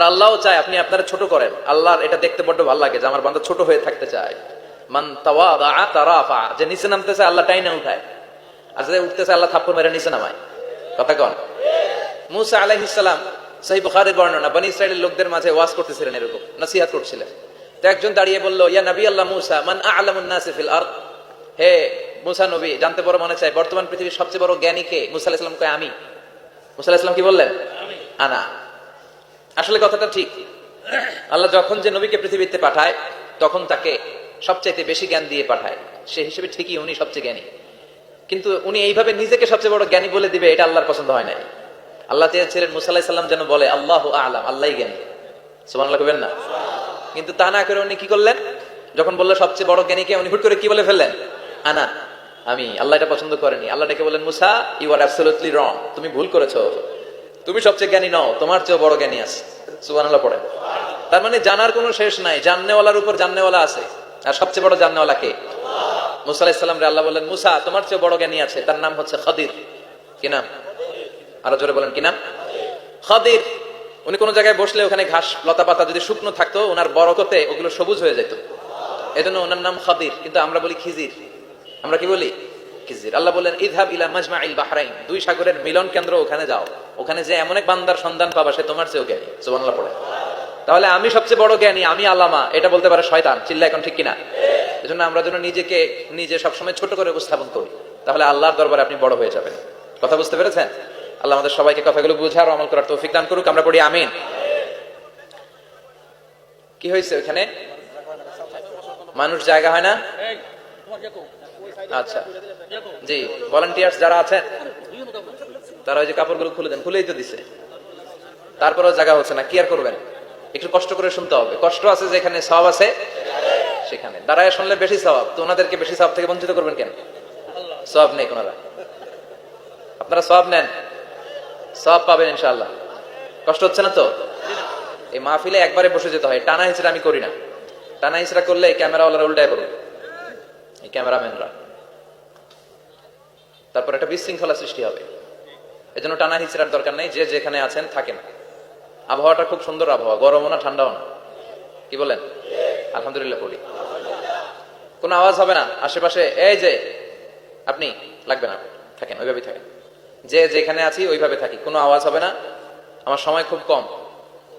আর আল্লাহও চায় আপনি আপনারা ছোট করেন। আল্লাহর এটা দেখতে বড্ড ভালো লাগে যে আমার বান্দা ছোট হয়ে থাকতে চায়। মান যে নিচে নামতেছে আল্লাহ টাইনা উঠায়। আর যে উঠতেছে আল্লাহ থাপ্পড় মেরে নিচে নামায়। কথা কন। মুসা আলাইহিস সালাম, সহি বুখারীর বর্ণনা, বনি ইসরাইলের লোকদের মাঝে ওয়াজ করতেছিলেন এরকম, নসিহত করছিলেন। তো একজন দাঁড়িয়ে বলল, ইয়া নবী আল্লাহ মুসা, মান আ'লামুন নাসি ফিল আরদ? হে মুসা নবী, জানতে বড় মনে চাই, বর্তমান পৃথিবীর সবচেয়ে বড় জ্ঞানী কে? মুসা আলাইহিস সালাম কয়, আমি। মুসা আলাইহিস কি বললেন? আনা। আসলে কথাটা ঠিক। আল্লাহ যখন যে নবীকে পৃথিবীতে পাঠায়, তখন তাকে সবচাইতে বেশি জ্ঞান দিয়ে পাঠায়। সে হিসেবে ঠিকই উনি সবচেয়ে জ্ঞানী। কিন্তু উনি এইভাবে নিজেকে সবচেয়ে বড় জ্ঞানী বলে দিবে, এটা আল্লাহর পছন্দ হয় নাই। আল্লাহ চেয়েছিলেন মুসাল্লাহ সাল্লাম যেন বলে, আল্লাহ আলাম আল্লাহ জ্ঞানী। সুমান করবেন না? কিন্তু তা না করে উনি কি করলেন? যখন বলল সবচেয়ে বড় জ্ঞানীকে উনি হুট করে কি বলে ফেললেন? আনা, আমি আল্লাহ এটা পছন্দ করেনি। আল্লাহ ডেকে বলেন মুসা ইউ আর অ্যাবসলিউটলি রং তুমি ভুল করেছ। তুমি সবচেয়ে জ্ঞানী নও, তোমার চেয়ে বড় জ্ঞানী আছে। সুবান আল্লাহ পড়েন তার মানে জানার কোনো শেষ নাই, জাননেওয়ালার উপর জাননেওয়ালা আছে। আর সবচেয়ে বড় জাননেওয়ালা কে? মুসা আলাইসাল্লাম রে আল্লাহ বললেন, মুসা, তোমার চেয়ে বড় জ্ঞানী আছে, তার নাম হচ্ছে খাদির। কি নাম? আরও জোরে বলেন, কি নাম? খাদির। উনি কোন জায়গায় বসলে ওখানে ঘাস লতা পাতা যদি শুকনো থাকতো, ওনার বরকতে ওগুলো সবুজ হয়ে যেত। এজন্য ওনার নাম খাদির, কিন্তু আমরা বলি খিজির। আমরা কি বলি? আল্লাহ ইলা ইল বাহরাইন। দুই সাগরের মিলন কেন্দ্র ওখানে যাও। ওখানে যে এমন এক বান্দার সন্ধান পাবা, সে তোমার চেয়েও জ্ঞানী। পড়ে। তাহলে আমি সবচেয়ে বড় জ্ঞানী, আমি আলামা এটা বলতে পারে শয়তান। চিল্লা এখন ঠিক কিনা? এজন্য আমরা যেন নিজেকে, নিজে সবসময় ছোট করে উপস্থাপন করি। তাহলে আল্লাহর দরবারে আপনি বড় হয়ে যাবেন। কথা বুঝতে পেরেছেন? আল্লাহ আমাদের সবাইকে কথাগুলো বুঝার আমল করার তৌফিক দান করুক। আমরা পড়ি, আমিন। কি হয়েছে ওখানে? মানুষ জায়গা হয় না? আচ্ছা। জি ভলান্টিয়ার্স যারা আছেন, তারা ওই যে কাপড়গুলো খুলে দেন, খুলেই তো দিছে। তারপরেও জায়গা হচ্ছে না, কি আর করবেন? একটু কষ্ট করে শুনতে হবে। কষ্ট আছে যেখানে সব আছে, সেখানে। দাঁড়ায় শুনলে বেশি স্বভাব তো ওনাদেরকে বেশি সব থেকে বঞ্চিত করবেন কেন? সব নেই ওনারা। আপনারা সব নেন। সব পাবেন ইনশাল্লাহ কষ্ট হচ্ছে না তো? এই মাহফিলে একবারে বসে যেতে হয়। টানা হিসেবে আমি করি না। টানা হিসেবে করলে ক্যামেরাওয়ালারা উল্টায় করবে এই ক্যামেরাম্যানরা। তারপর একটা বিশৃঙ্খলা সৃষ্টি হবে। এজন্য টানা হিচড়ার দরকার নেই, যে যেখানে আছেন থাকেন আবহাওয়াটা খুব সুন্দর আবহাওয়া, গরমও না, ঠান্ডাও না। কি বলেন? আলহামদুলিল্লাহ পড়ি। কোনো আওয়াজ হবে না? আশেপাশে, এই যে, আপনি লাগবে না, থাকেন, ওইভাবেই থাকেন। যে যেখানে আছি, ওইভাবে থাকি, কোনো আওয়াজ হবে না। আমার সময় খুব কম।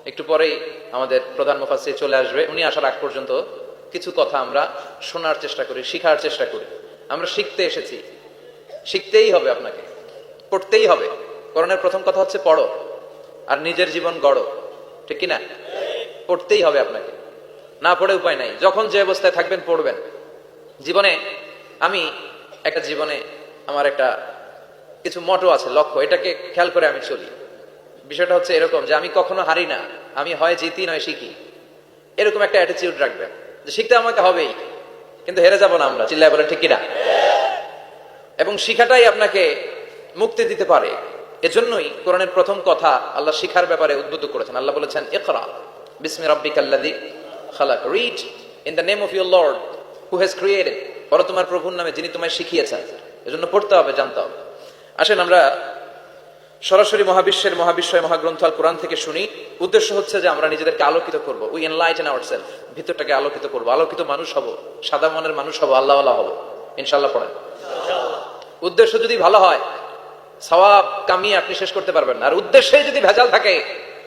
একটু পরেই আমাদের প্রধান মুফাসসির চলে আসবে। উনি আসার আগ পর্যন্ত কিছু কথা আমরা শোনার চেষ্টা করি, শিখার চেষ্টা করি। আমরা শিখতে এসেছি। শিখতেই হবে আপনাকে, পড়তেই হবে। করণের প্রথম কথা হচ্ছে পড়ো, আর নিজের জীবন গড়ো, ঠিক কি না পড়তেই হবে আপনাকে, না পড়ে উপায় নাই। যখন যে অবস্থায় থাকবেন, পড়বেন। জীবনে আমি একটা জীবনে আমার একটা কিছু মটো আছে, লক্ষ্য, এটাকে খেয়াল করে আমি চলি। বিষয়টা হচ্ছে এরকম যে আমি কখনো হারি না, আমি হয় জিতি নয় শিখি। এরকম একটা অ্যাটিটিউড রাখবেন, যে শিখতে আমাকে হবেই, কিন্তু হেরে যাব না আমরা, চিল্লায় বলেন, ঠিক কিনা? এবং শিখাটাই আপনাকে মুক্তি দিতে পারে। এজন্যই কোরআনের প্রথম কথা আল্লাহ শিখার ব্যাপারে উদ্বুদ্ধ করেছেন। আল্লাহ বলেছেন, ইকরা বিসমি রাব্বিকাল্লাযী খালাক। Read in the name of your lord who has created বড় তোমার প্রভুর নামে যিনি তোমায় শিখিয়েছেন। এজন্য পড়তে হবে, জানতে হবে। আসেন আমরা সরাসরি মহাবিশ্বের মহাবিশ্বয় মহাগ্রন্থ আল কোরআন থেকে শুনি। উদ্দেশ্য হচ্ছে যে আমরা নিজেদেরকে আলোকিত করব। উই এনলাইটেন আওয়ার সেলফ ভিতরটাকে আলোকিত করব। আলোকিত মানুষ হব। সাদা মনের মানুষ হব। আল্লাহ আল্লাহ হব। ইনশাল্লাহ পড়েন। উদ্দেশ্য যদি ভালো হয়, সওয়াব কামিয়ে আপনি শেষ করতে পারবেন না। আর উদ্দেশ্যে যদি ভেজাল থাকে,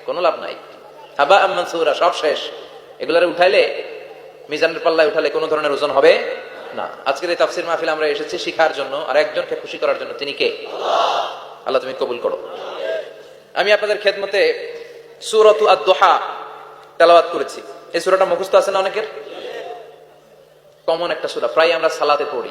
কোনো লাভ নাই। হাবা মানসুরা, সব শেষ। এগুলারে উঠাইলে, মিজানের পাল্লায় উঠালে কোনো ধরনের ওজন হবে না। আজকের এই তাফসির মাহফিল আমরা এসেছি শিখার জন্য, আর একজনকে খুশি করার জন্য। তিনি কে? আল্লাহ তুমি কবুল করো। আমি আপনাদের খেদমতে সুরতু আদ-দোহা তেলাওয়াত করেছি। এই সূরাটা মুখস্থ আছে না অনেকের? কমন একটা সূরা। প্রায় আমরা সালাতে পড়ি।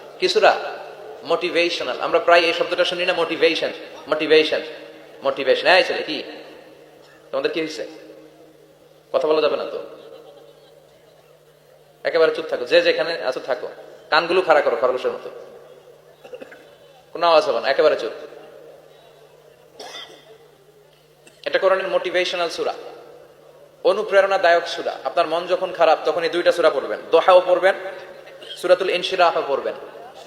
কি সূরা মোটিভেশনাল আমরা প্রায় এই শব্দটা শুনি না মোটিভেশন মোটিভেশন মোটিভেশন হ্যাঁ ছেলে, কি? তোমাদের কি হয়েছে? কথা বলা যাবে না তো? একেবারে চুপ থাকো, যে যেখানে আছো থাকো। কানগুলো খাড়া করো, খরগোশের মতো। কোনো আওয়াজ হবে না, একেবারে চুপ। এটা কোরআনের মোটিভেশনাল সুরা। অনুপ্রেরণাদায়ক সুরা। আপনার মন যখন খারাপ, তখন এই দুইটা সুরা পড়বেন। দোহাও পড়বেন, সুরাতুল ইনশিরাহ পড়বেন।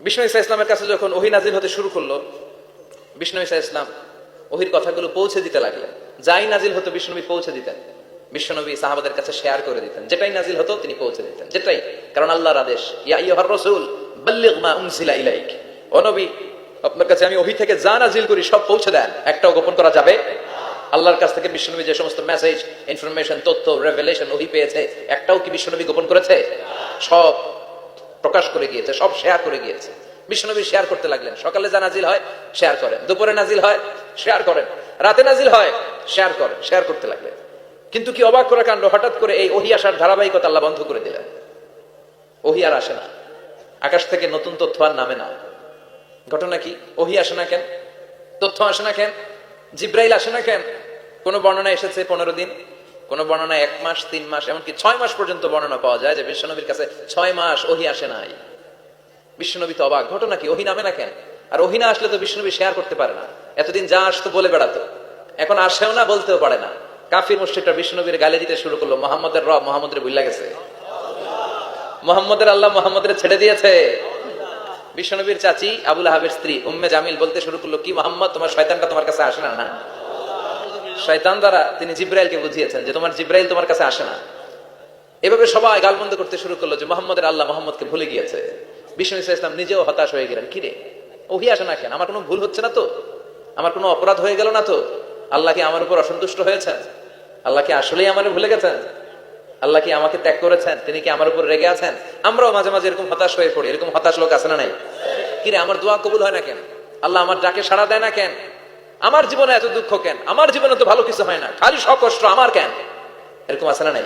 বিষ্ণু ইসা ইসলামের কাছে যখন ওহি নাজিল হতে শুরু করল, বিষ্ণু ইসা ইসলাম ওহির কথাগুলো পৌঁছে দিতে লাগলেন। যাই নাজিল হতো বিষ্ণুনবী পৌঁছে দিতেন। বিশ্বনবী সাহাবাদের কাছে শেয়ার করে দিতেন। যেটাই নাজিল হতো, তিনি পৌঁছে দিতেন। যেটাই, কারণ আল্লাহর আদেশ আপনার কাছে আমি ওহি থেকে যা নাজিল করি সব পৌঁছে দেন। একটাও গোপন করা যাবে? আল্লাহর কাছ থেকে বিশ্বনবী যে সমস্ত মেসেজ ইনফরমেশন তথ্য রেভেলেশন ওহি পেয়েছে, একটাও কি বিশ্বনবী গোপন করেছে? সব প্রকাশ করে গিয়েছে, সব শেয়ার করে গিয়েছে। বিশ্বনবী শেয়ার করতে লাগলেন। সকালে যা নাজিল হয় শেয়ার করেন। দুপুরে নাজিল হয় শেয়ার করেন। রাতে নাজিল হয় শেয়ার করেন শেয়ার করতে লাগলেন। কিন্তু কি অবাক করা কাণ্ড? হঠাৎ করে এই ওহি আসার ধারাবাহিকতা আল্লাহ বন্ধ করে দিলেন। ওহি আর আসে না। আকাশ থেকে নতুন তথ্য আর নামে না। ঘটনা কি? ওহি আসে না কেন? তথ্য আসে না কেন? জিব্রাইল আসে না কেন? কোন বর্ণনা এসেছে পনেরো দিন? কোন বর্ণনা এক মাস, তিন মাস, এমনকি ছয় মাস পর্যন্ত বর্ণনা পাওয়া যায় যে বিশ্বনবীর কাছে ছয় মাস ওহি আসে নাই। বিশ্বনবী তো অবাক। ঘটনা কি? ওহি নামে না কেন? আর ওহি না আসলে তো বিশ্বনবী শেয়ার করতে পারে না। এতদিন যা আসতো বলে বেড়াতো। এখন আসেও না, বলতেও পারে না। কাফির মুশ্রিকরা বিষ্ণুনবীর গালে দিতে শুরু করল, মোহাম্মদের রব মোহাম্মদের বুল্লা গেছে। মোহাম্মদের আল্লাহ মোহাম্মদের ছেড়ে দিয়েছে। বিশ্বনবীর চাচি আবুল আহাবের স্ত্রী উম্মে জামিল বলতে শুরু করল, কি মোহাম্মদ, তোমার শয়তানটা তোমার কাছে আসে না না? শয়তান দ্বারা তিনি জিব্রাইলকে বুঝিয়েছেন যে তোমার জিব্রাইল তোমার কাছে আসে না। এভাবে সবাই গালবন্ধ করতে শুরু করল যে মোহাম্মদের আল্লাহ মোহাম্মদকে ভুলে গিয়েছে। বিষ্ণু ইসলাম নিজেও হতাশ হয়ে গেলেন, কিরে, ওহি আসে না কেন? আমার কোনো ভুল হচ্ছে না তো? আমার কোনো অপরাধ হয়ে গেল না তো? আল্লাহ কি আমার উপর অসন্তুষ্ট হয়েছেন? আল্লাহ কি আসলেই আমার ভুলে গেছেন? আল্লাহ কি আমাকে ত্যাগ করেছেন? তিনি কি আমার উপর রেগে আছেন? আমরাও মাঝে মাঝে এরকম হতাশ হয়ে পড়ি, এরকম হতাশ লোক আছে না নাই? কিরে, আমার দোয়া কবুল হয় না কেন? আল্লাহ আমার ডাকে সাড়া দেয় না কেন? আমার জীবনে এত দুঃখ কেন? আমার জীবনে তো ভালো কিছু হয় না। খালি সকষ্ট, আমার কেন? এরকম আছে না নাই?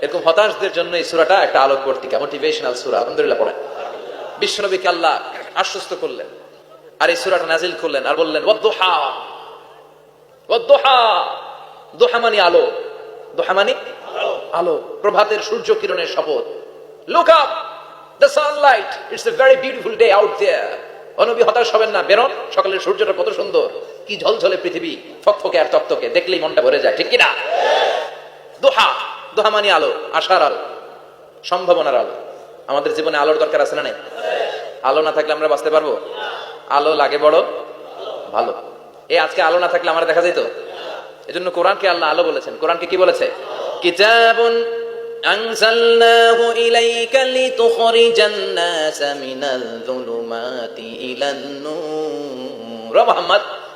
এরকম হতাশদের জন্য এই সুরাটা একটা আলোকবর্তিকা মোটিভেশনাল সুরা। আলহামদুলিল্লাহ পড়েন। বিশ্বনবীকে আল্লাহ আশ্বস্ত করলেন আর এই সুরাটা নাজিল করলেন আর বললেন, ওয়াদ্দুহা। ওয়াদ্দুহা। দোহা মানে আলো। দোহা মানে আলো। প্রভাতের সূর্য কিরণের শপথ। Look up the sunlight it's a very beautiful day out there অনবী হতাশ হবেন না। বেরোন। সকালের সূর্যটা কত সুন্দর। কি ঝলঝলে পৃথিবী ফকফকে আর তক্তকে দেখলেই মনটা ভরে যায় ঠিক কিনা দোহা দোহা মানে আলো আশার আলো সম্ভাবনার আলো আমাদের জীবনে আলোর দরকার আছে না নাই আলো না থাকলে আমরা বাঁচতে পারবো আলো লাগে বড় ভালো এই আজকে আলো না থাকলে আমার দেখা যেত এজন্য কোরআনকে আল্লাহ আলো বলেছেন কোরআনকে কি বলেছে কিতাবুন أنزلناه إليك لتخرج الناس من الظلمات إلى النور Muhammad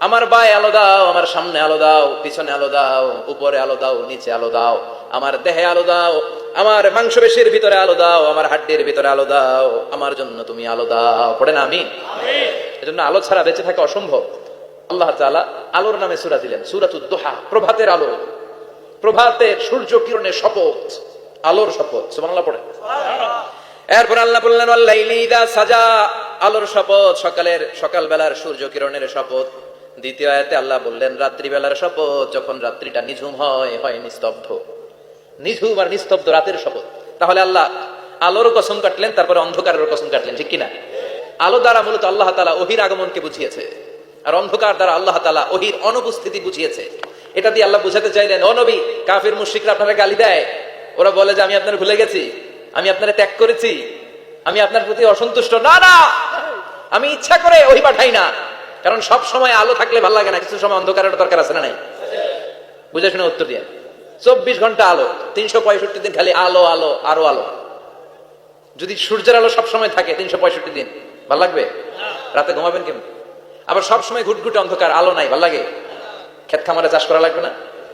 আমার বায়ে আলো দাও, আমার সামনে আলো দাও, পিছনে আলো দাও, উপরে আলো দাও, নিচে আলো দাও, আমার দেহে আলো দাও, আমার মাংসপেশির ভিতরে আলো দাও, আমার হাড্ডির ভিতরে আলো দাও, আমার জন্য তুমি আলো দাও। পড়ে না আমি এজন্য আলো ছাড়া বেঁচে থাকা অসম্ভব। আল্লাহ তাআলা আলোর নামে সূরা দিলেন, সূরাতুদ দোহা, প্রভাতের আলো। প্রভাতের সূর্য কিরণের শপথ, আলোর শপথ। সুবহানাল্লাহ, পড়ে। এরপর আল্লাহ বললেন আল্লাহ সাজা। আলোর শপথ, সকালের সকাল বেলার সূর্য কিরণের শপথ। দ্বিতীয় আয়াতে আল্লাহ বললেন রাত্রি বেলার শপথ যখন রাত্রিটা নিঝুম হয় হয় নিস্তব্ধ। নিঝুম আর নিস্তব্ধ রাতের শপথ। তাহলে আল্লাহ আলোর কসম কাটলেন, তারপরে অন্ধকারের কসম কাটলেন, ঠিক কিনা? আলো দ্বারা মূলত আল্লাহ তালা ওহির আগমনকে বুঝিয়েছে। আর অন্ধকার দ্বারা আল্লাহ তালা ওহির অনুপস্থিতি বুঝিয়েছে। এটা দিয়ে আল্লাহ বুঝাতে চাইলেন অনবী কাফির মুশিকরা আপনারা গালি দেয়। ওরা বলে যে, আমি আপনার ভুলে গেছি। আমি আপনারা ত্যাগ করেছি। আমি আপনার প্রতি অসন্তুষ্ট। না না! আমি ইচ্ছা করে ওই পাঠাই না। কারণ সব সময় আলো থাকলে ভালো লাগে না, কিছু সময় অন্ধকারের দরকার আছে না নাই? বুঝে শুনে উত্তর দিয়ে। চব্বিশ ঘণ্টা আলো, তিনশো পঁয়ষট্টি দিন খালি আলো আলো, আরও আলো। যদি সূর্যের আলো সবসময় থাকে, তিনশো পঁয়ষট্টি দিন, ভালো লাগবে? রাতে ঘুমাবেন কেমন? আবার সবসময় ঘুটঘুটে অন্ধকার, আলো নাই, ভালো লাগে? ক্ষেত খামারে চাষ করা লাগবে না?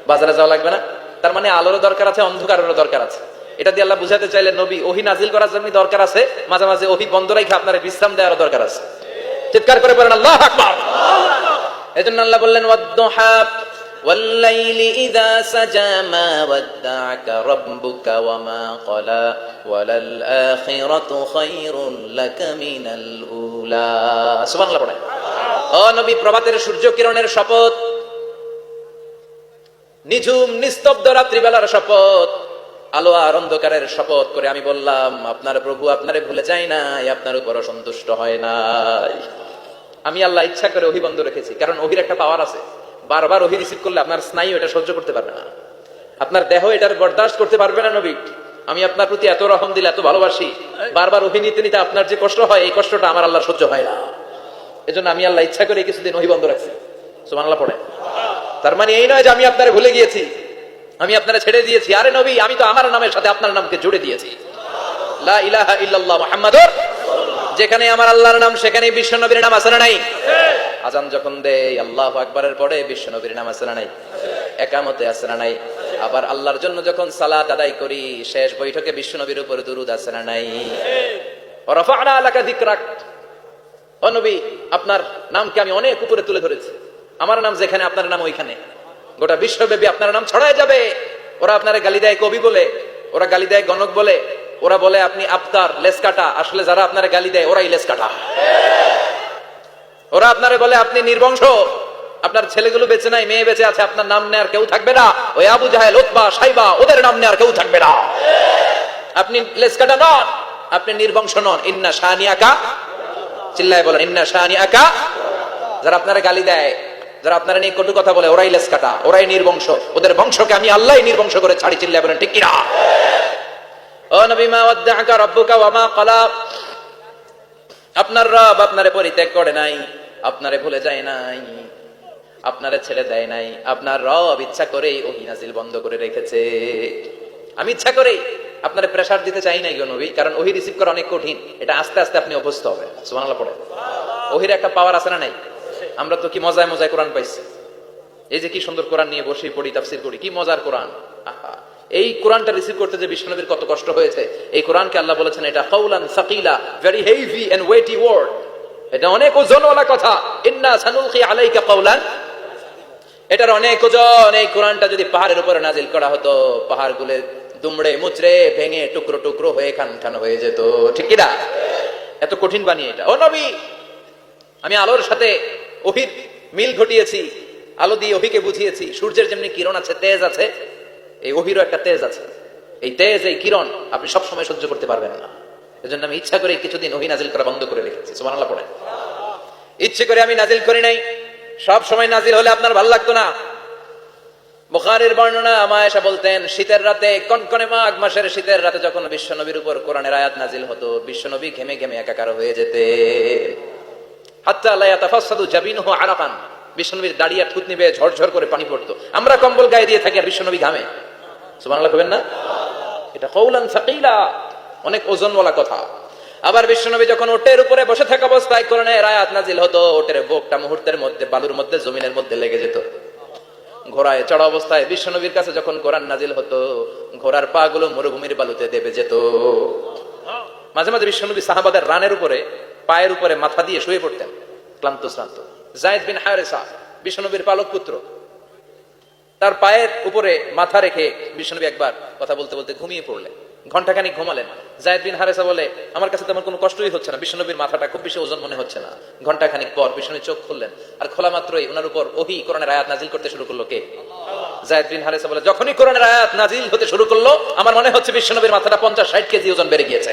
বাজারে যাওয়া লাগবে না? তার মানে আলোরও দরকার আছে, অন্ধকারেরও দরকার আছে। এটা দিয়ে আল্লাহ বুঝাতে চাইলে নবী ওহি নাজিল করার জন্য দরকার আছে, মাঝে মাঝে ওহি বন্ধ রেখে আপনার বিশ্রাম দেওয়ারও দরকার আছে। চিৎকার করে পড়েন আল্লাহ আকবার এজন্য আল্লাহ বললেন ওয়াদ্দুহা والليل إذا سجى ما ودعك ربك وما قلى وللآخرة خير لك من الأولى سبحان الله পড়ে ও নবী প্রভাতের সূর্য কিরণের শপথ নিঝুম নিস্তব্ধ রাত্রিবেলার শপথ আলো আর অন্ধকারের শপথ করে আমি বললাম, আপনার প্রভু আপনারে ভুলে যায় নাই, আপনার উপর সন্তুষ্ট হয় নাই। আমি আল্লাহ ইচ্ছা করে ওহি বন্ধ রেখেছি, কারণ ওহির একটা পাওয়ার আছে। বারবার ওহি রিসিভ করলে আপনার স্নায়ু এটা সহ্য করতে পারবে না। আপনার দেহ এটার বরদাস্ত করতে পারবে না নবী। আমি আপনার প্রতি এত রহম দিলে, এত ভালোবাসি, বারবার ওহি নিতে নিতে আপনার যে কষ্ট হয়, এই কষ্টটা আমার আল্লাহ সহ্য হয় না। এজন্য আমি আল্লাহ ইচ্ছা করে কিছুদিন ওহি বন্ধ রাখছি। সুমান আল্লাহ পড়ে। তার মানে এই নয় যে আমি আপনার ভুলে গিয়েছি। আমি আপনারা ছেড়ে দিয়েছি। আরে নবী, আমি তো আমার নামের সাথে আপনার নামকে জুড়ে দিয়েছি। যেখানে আমার আল্লাহর নাম, সেখানে বিশ্ব নবীর নাম না নাই? আজান যখন দেয়, আল্লাহ আকবরের পরে বিশ্ব নবীর নাম না নাই? একামতে আছে নাই? আবার আল্লাহর জন্য যখন সালাত আদায় করি, শেষ বৈঠকে বিশ্ব নবীর উপরে দুরুদ আছে না নাই? রফা'না লাকা যিকরাক। ও নবী, আপনার নামকে আমি অনেক উপরে তুলে ধরেছি। আমার নাম যেখানে, আপনার নাম ওইখানে। গোটা বিশ্বব্যাপী আপনার নাম ছড়ায় যাবে। ওরা আপনারা গালি দেয় কবি বলে, ওরা গালি দেয় গণক বলে, ওরা বলে আপনি আফতার লেস কাটা আসলে যারা আপনারা গালি দেয়, ওরাই লেস কাটা ওরা আপনারে বলে আপনি নির্বংশ। আপনার ছেলেগুলো বেঁচে নাই, মেয়ে বেঁচে আছে, আপনার নাম নেয়ার কেউ থাকবে না। ওই আবু জাহেল ওতবা সাইবা, ওদের নাম নেয়ার কেউ থাকবে না। আপনি লেস কাটা নন, আপনি নির্বংশ নন। ইন্না শাহানিয়াকা চিল্লায় বলেন, ইন্না শাহানিয়াকা যারা আপনারা গালি দেয় যারা আপনারা নিয়ে কটু কথা বলে, ওরাই লেস কাটা, ওরাই নির্বংশ। ওদের বংশকে আমি আল্লাহ নির্বংশ করে ছাড়ি চিল্লায় বলেন, ঠিক কিনা? ও নবী, মা ওয়াদ্দাআকা রাব্বুকা ওয়া মা ক্বালা। আপনার রব আপনারে পরিত্যাগ করে নাই, আপনারে ভুলে যায় নাই, আপনারে ছেড়ে দেয় নাই, আপনার রব ইচ্ছা করেই ওহি নাজিল বন্ধ করে রেখেছে। আমি ইচ্ছা করেই আপনারে প্রেসার দিতে চাই নাই নবী, কারণ ওহি রিসিভ করা অনেক কঠিন, এটা আস্তে আস্তে আপনি অভ্যস্ত হবে সুবহানাল্লাহ পড়ে ওহির একটা পাওয়ার আছে না নাই? আমরা তো কি মজায় মজায় কোরআন পাইছি? এই যে কি সুন্দর কোরআন নিয়ে বসে পড়ি, তাফসির করি, কি মজার কোরআন? এই কোরআনটা রিসিভ করতে যে বিষ্ণুনবীর কত কষ্ট হয়েছে, এই কোরআনকে আল্লাহ বলেছেন এটা কৌলান সাকিলা very heavy and weighty word এটা অনেক ওজনওয়ালা কথা। ইন্না সানুলকি আলাইকা কৌলান এটার অনেক ওজন, এই কোরআনটা যদি পাহাড়ের উপরে নাজিল করা হতো পাহাড় গুলে দুমড়ে মুচড়ে ভেঙে টুকরো টুকরো হয়ে খান খান হয়ে যেত, ঠিক কি না? এত কঠিন বানিয়ে এটা। ও নবী, আমি আলোর সাথে অহির মিল ঘটিয়েছি, আলো দিয়ে অহিকে বুঝিয়েছি, সূর্যের যেমনি কিরণ আছে, তেজ আছে, এই অহিরও একটা তেজ আছে। এই তেজ, এই কিরণ আপনি সব সময় সহ্য করতে পারবেন না। এজন্য আমি ইচ্ছা করে কিছুদিন অহি নাজিল করা বন্ধ করে রেখেছি। সুবহানাল্লাহ পড়ে ইচ্ছে করে আমি নাজিল করি নাই। সব সময় নাজিল হলে আপনার ভালো লাগতো না। বুখারীর বর্ণনা আমায়েশা বলতেন, শীতের রাতে, কনকনে মাঘ মাসের শীতের রাতে যখন বিশ্বনবীর উপর কোরআনের আয়াত নাজিল হতো বিশ্বনবী ঘেমে ঘেমে একাকার হয়ে যেতে কথা। আবার বিশ্বনবী যখন ওটের উপরে বসে থাকা অবস্থায় কোরআনের আয়াত নাজিল হতো, ওটের বুকটা মুহূর্তের মধ্যে, বালুর মধ্যে, জমিনের মধ্যে লেগে যেত। ঘোড়ায় চড়া অবস্থায় বিশ্বনবীর কাছে যখন কোরআন নাজিল হতো, ঘোড়ার পা গুলো মরুভূমির বালুতে দেবে যেত। মাঝে মাঝে বিশ্বনবী সাহাবাদের রানের উপরে পায়ের উপরে মাথা দিয়ে শুয়ে পড়তেন, ক্লান্ত শ্রান্ত। জায়দ বিন হারেসা, বিশ্বনবীর পালক পুত্র, তার পায়ের উপরে মাথা রেখে বিশ্বনবী একবার কথা বলতে বলতে ঘুমিয়ে পড়লেন। ঘন্টাখানিক ঘুমালেন। জায়দ বিন হারেসা বলে, আমার কাছে তেমন কোনো কষ্টই হচ্ছে না, বিশ্বনবীর মাথাটা খুব বেশি ওজন মনে হচ্ছে না। ঘন্টাখানিক পর বিশ্বনবী চোখ খুললেন, আর খোলা মাত্রই ওনার উপর ওহি, কোরআনের আয়াত নাজিল করতে শুরু করল কে? জায়দ বিন হারেসা বলে, যখনই কোরআনের আয়াত নাজিল হতে শুরু করল, আমার মনে হচ্ছে বিশ্বনবীর মাথাটা পঞ্চাশ ষাট কেজি ওজন বেড়ে গিয়েছে।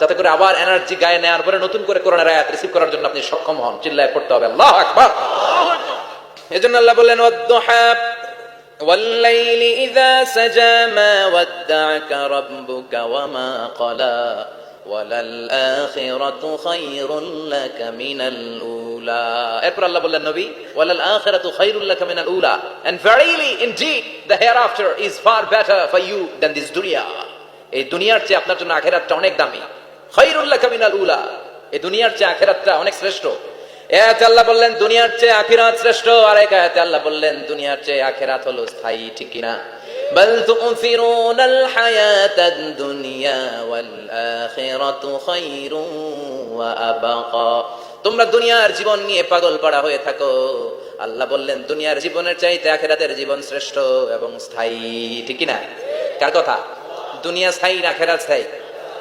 যাতে করে আবার এনার্জি গায়ে নেওয়ার পরে নতুন করে করোনার আয়াত রিসিভ করার জন্য আপনি সক্ষম হন চিল্লায় পড়তে হবে আল্লাহ আকবার এজন্য আল্লাহ বললেন ওয়াদ্দুহা والليل إذا سجى ما ودعك ربك وما قلى وللآخرة خير لك من الأولى এরপর আল্লাহ বললেন নবী وللآخرة خير لك من الأولى and verily indeed the hereafter is far better for you than this dunya এই দুনিয়ার চেয়ে আপনার জন্য আখেরাতটা অনেক দামি খৈরুল লাকা মিনাল উলা এই দুনিয়ার চেয়ে আখেরাতটা অনেক শ্রেষ্ঠ এ আয়াতে আল্লাহ বললেন দুনিয়ার চেয়ে আখিরাত শ্রেষ্ঠ আর এক আয়াতে আল্লাহ বললেন দুনিয়ার চেয়ে আখিরাত হলো স্থায়ী ঠিক কিনা بل تؤثرون الحياة الدنيا والآخرة خير وأبقى তোমরা দুনিয়ার জীবন নিয়ে পাগল পাড়া হয়ে থাকো আল্লাহ বললেন দুনিয়ার জীবনের চাইতে আখেরাতের জীবন শ্রেষ্ঠ এবং স্থায়ী ঠিক কিনা কার কথা দুনিয়া স্থায়ী না আখেরাত স্থায়ী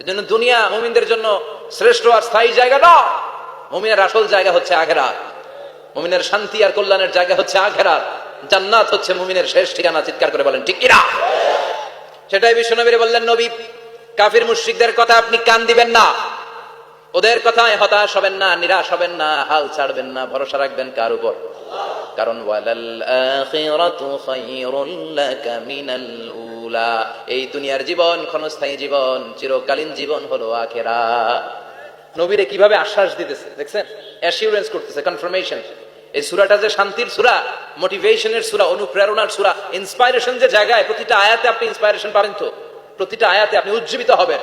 এই জন্য দুনিয়া মুমিনদের জন্য শ্রেষ্ঠ আর স্থায়ী জায়গা না। মুমিনের আসল জায়গা হচ্ছে আখেরাত। মুমিনের শান্তি আর কল্যাণের জায়গা হচ্ছে আখেরাত। জান্নাত হচ্ছে মুমিনের শেষ ঠিকানা, চিৎকার করে বলেন, ঠিক কিনা? সেটাই বিশ্বনবীরে বললেন, নবী, কাফির মুশরিকদের কথা আপনি কান দিবেন না। ওদের কথায় হতাশ হবেন না, নিরাশ হবেন না, হাল ছাড়বেন না, ভরসা রাখবেন কার উপর? কারণ, ওয়ালাল আখিরাতু খায়রুল লাকা মিনাল উলা এই দুনিয়ার জীবন ক্ষণস্থায়ী জীবন, চিরকালীন জীবন হলো আখেরা। নবীরে কীভাবে আশ্বাস দিতেছে, দেখছেন? অ্যাসিউরেন্স করতেছে কনফার্মেশন এই সুরাটা যে শান্তির সুরা মোটিভেশনের সুরা, অনুপ্রেরণার সুরা ইন্সপাইরেশন যে জায়গায় প্রতিটা আয়াতে আপনি ইন্সপাইরেশন পাবেন তো? প্রতিটা আয়াতে আপনি উজ্জীবিত হবেন।